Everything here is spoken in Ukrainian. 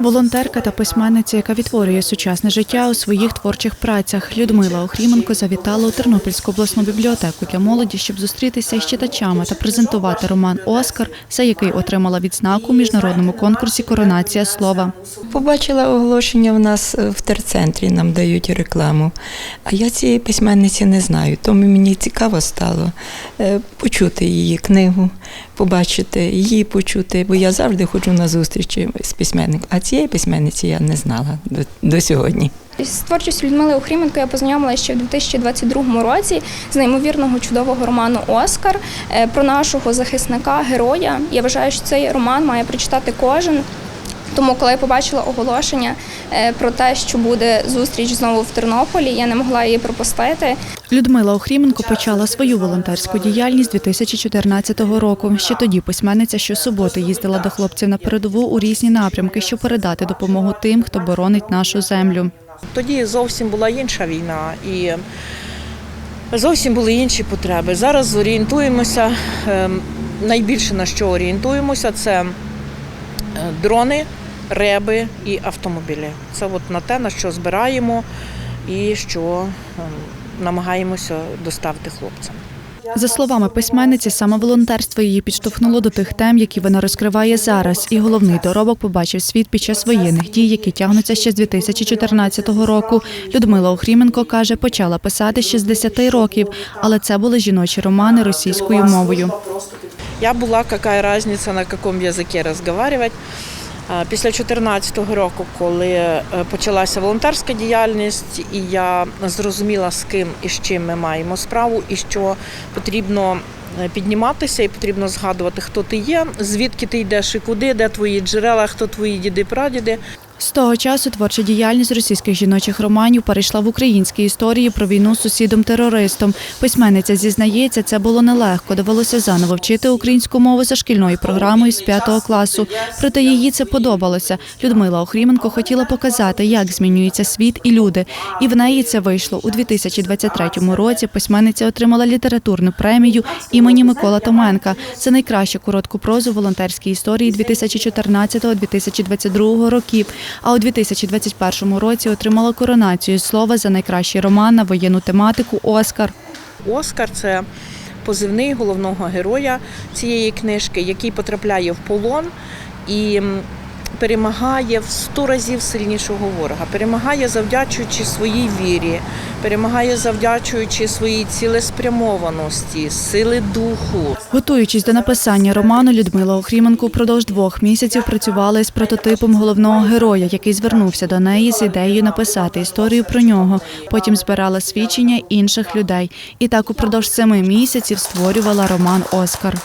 Волонтерка та письменниця, яка відтворює сучасне життя у своїх творчих працях. Людмила Охріменко завітала у Тернопільську обласну бібліотеку для молоді, щоб зустрітися із читачами та презентувати роман Оскар, за який отримала відзнаку у міжнародному конкурсі Коронація слова. Побачила оголошення в нас е, в терцентрі, нам дають рекламу. А я цієї письменниці не знаю, тому мені цікаво стало е, почути її книгу, побачити її почути, бо я завжди ходжу на зустрічі з письменником. А цієї письменниці я не знала до, до сьогодні. З творчістю Людмили Охріменко я познайомилася ще в 2022 році з неймовірного чудового роману Оскар е, про нашого захисника, героя. Я вважаю, що цей роман має прочитати кожен. Тому, коли я побачила оголошення е, про те, що буде зустріч знову в Тернополі, я не могла її пропустити. Людмила Охріменко почала свою волонтерську діяльність 2014 року. Ще тоді письменниця щосуботи їздила до хлопців на передову у різні напрямки, щоб передати допомогу тим, хто боронить нашу землю. Тоді зовсім була інша війна і зовсім були інші потреби. Зараз орієнтуємося. ем, Найбільше на що орієнтуємося, це е, дрони, реби і автомобілі. Це от на те, на що збираємо і що намагаємося доставити хлопцям. За словами письменниці, саме волонтерство її підштовхнуло до тих тем, які вона розкриває зараз. І головний доробок побачив світ під час воєнних дій, які тягнуться ще з 2014 року. Людмила Охріменко каже, почала писати ще з 10 років, але це були жіночі романи російською мовою. Я була, яка різниця, на якому язикі розмовляти. А, Після 2014 року, коли е, почалася волонтерська діяльність, і я зрозуміла, з ким і з чим ми маємо справу, і що потрібно е, підніматися, і потрібно згадувати, хто ти є, звідки ти йдеш і куди, де твої джерела, хто твої діди, прадіди. З того часу творча діяльність російських жіночих романів перейшла в українські історії про війну з сусідом-терористом. Письменниця зізнається, це було нелегко. Довелося заново вчити українську мову за шкільною програмою з п'ятого класу. Проте їй це подобалося. Людмила Охріменко хотіла показати, як змінюється світ і люди. І в неї це вийшло у 2023 році. Письменниця отримала літературну премію імені Микола Томенка. Це найкращу коротку прозу волонтерській історії 2014-2022 років. А у 2021 році отримала коронацію слова за найкращий роман на воєнну тематику Оскар. Оскар це позивний головного героя цієї книжки, який потрапляє в полон і перемагає в сто разів сильнішого ворога. Перемагає завдячуючи своїй вірі, перемагає завдячуючи своїй цілеспрямованості, сили духу. Готуючись до написання роману, Людмила Охріменко впродовж двох місяців працювала із прототипом головного героя, який звернувся до неї з ідеєю написати історію про нього. Потім збирала свідчення інших людей. І так упродовж семи місяців створювала роман Оскар.